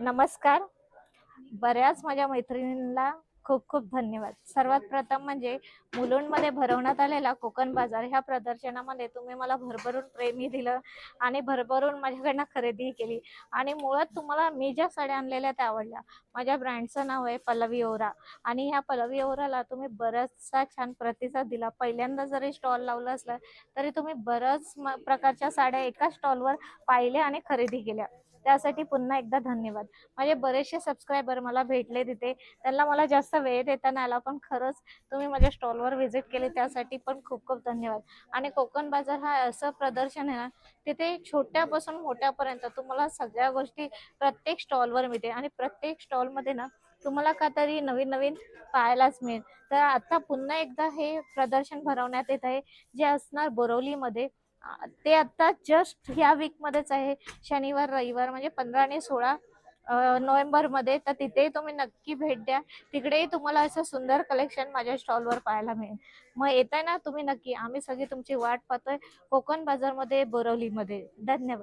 नमस्कार. बऱ्याच माझ्या मैत्रिणींना खूप खूप धन्यवाद. सर्वात प्रथम म्हणजे मुलुंडमध्ये भरवण्यात आलेला कोकण बाजार ह्या प्रदर्शनामध्ये तुम्ही मला भरभरून प्रेमी दिलं आणि भरभरून माझ्याकडनं खरेदी केली. आणि मुळात तुम्हाला मी ज्या साड्या आणलेल्या त्या आवडल्या. माझ्या ब्रँडचं नाव आहे पल्लवी ओरा. आणि ह्या पल्लवी ओराला तुम्ही बराचसा छान प्रतिसाद दिला. पहिल्यांदा जरी स्टॉल लावलं असलं तरी तुम्ही बऱ्याच म- प्रकारच्या साड्या एका स्टॉलवर पाहिल्या आणि खरेदी केल्या. त्यासाठी पुन्हा एकदा धन्यवाद. माझे बरेचसे सबस्क्रायबर मला भेटले तिथे. त्यांना मला जास्त वेळ देता नाही आला पण खरंच तुम्ही माझ्या स्टॉलवर व्हिजिट केली त्यासाठी पण खूप खूप धन्यवाद. आणि कोकण बाजार हा असं प्रदर्शन आहे ना तिथे छोट्यापासून मोठ्यापर्यंत तुम्हाला सगळ्या गोष्टी प्रत्येक स्टॉलवर मिळते. आणि प्रत्येक स्टॉलमध्ये ना तुम्हाला का तरी नवीन नवीन पाहायलाच मिळेल. तर आता पुन्हा एकदा हे प्रदर्शन भरवण्यात येत आहे जे असणार बोरवलीमध्ये ते आता जस्ट ह्या वीकमध्येच आहे. शनिवार रविवार म्हणजे पंधरा आणि सोळा नोव्हेंबरमध्ये. तर तिथेही तुम्ही नक्की भेट द्या. तिकडेही तुम्हाला असं सुंदर कलेक्शन माझ्या स्टॉलवर पाहायला मिळेल. मग येताय ना तुम्ही नक्की. आम्ही सगळी तुमची वाट पाहतोय. कोकण बाजारमध्ये बोरवलीमध्ये. धन्यवाद.